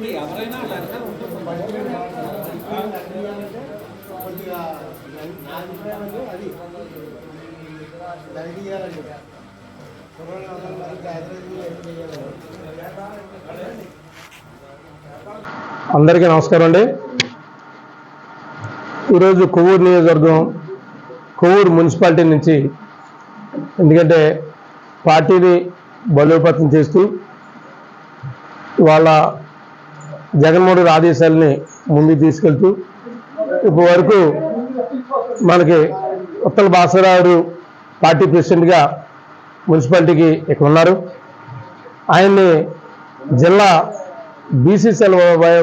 ఇప్పుడు ఎవరైనా అందరికీ నమస్కారం అండి. ఈరోజు కొవ్వూరు నియోజకవర్గం కొవ్వూరు మున్సిపాలిటీ నుంచి ఎందుకంటే పార్టీని బలోపేతం చేస్తూ వాళ్ళ జగన్మోహన్ ఆదేశాలని ముందుకు తీసుకెళ్తూ ఇప్పటి వరకు మనకి ఉత్తల భాస్కరరావు పార్టీ ప్రెసిడెంట్గా మున్సిపాలిటీకి ఇక్కడ ఉన్నారు. ఆయన్ని జిల్లా బీసీసీఎల్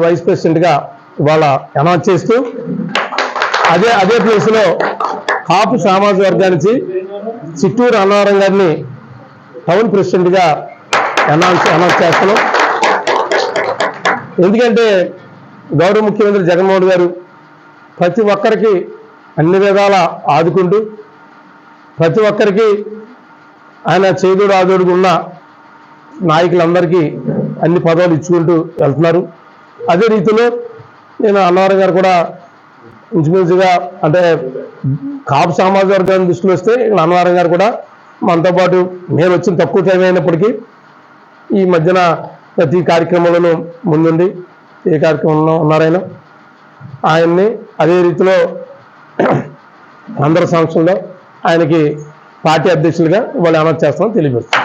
వైస్ ప్రెసిడెంట్గా ఇవాళ అనౌన్స్ చేస్తూ అదే అదే ప్లేస్లో కాపు సామాజిక వర్గానికి చిత్తూరు అన్నవరం గారిని టౌన్ ప్రెసిడెంట్గా అనౌన్స్ అనౌన్స్ చేస్తున్నాం. ఎందుకంటే గౌరవ ముఖ్యమంత్రి జగన్మోహన్ గారు ప్రతి ఒక్కరికి అన్ని విధాల ఆదుకుంటూ ప్రతి ఒక్కరికి ఆయన చేదుడు ఆదుడుగా ఉన్న నాయకులందరికీ అన్ని పదవులు ఇచ్చుకుంటూ వెళ్తున్నారు. అదే రీతిలో నేను అన్నవరం గారు కూడా ఇంచుమించుగా అంటే కాపు సామాజిక వర్గాన్ని దృష్టిలో వస్తే అన్నవరం గారు కూడా మనతో పాటు నేను వచ్చిన తక్కువ టైం అయినప్పటికీ ఈ మధ్యన ప్రతి కార్యక్రమంలోనూ ముందుండి ఏ కార్యక్రమంలో ఉన్నారైనా ఆయన్ని అదే రీతిలో అందరి సంవత్సరంలో ఆయనకి పార్టీ అధ్యక్షులుగా వాళ్ళు అమలు చేస్తామని తెలియజేస్తాం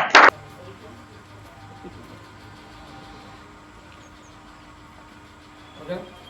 Okay.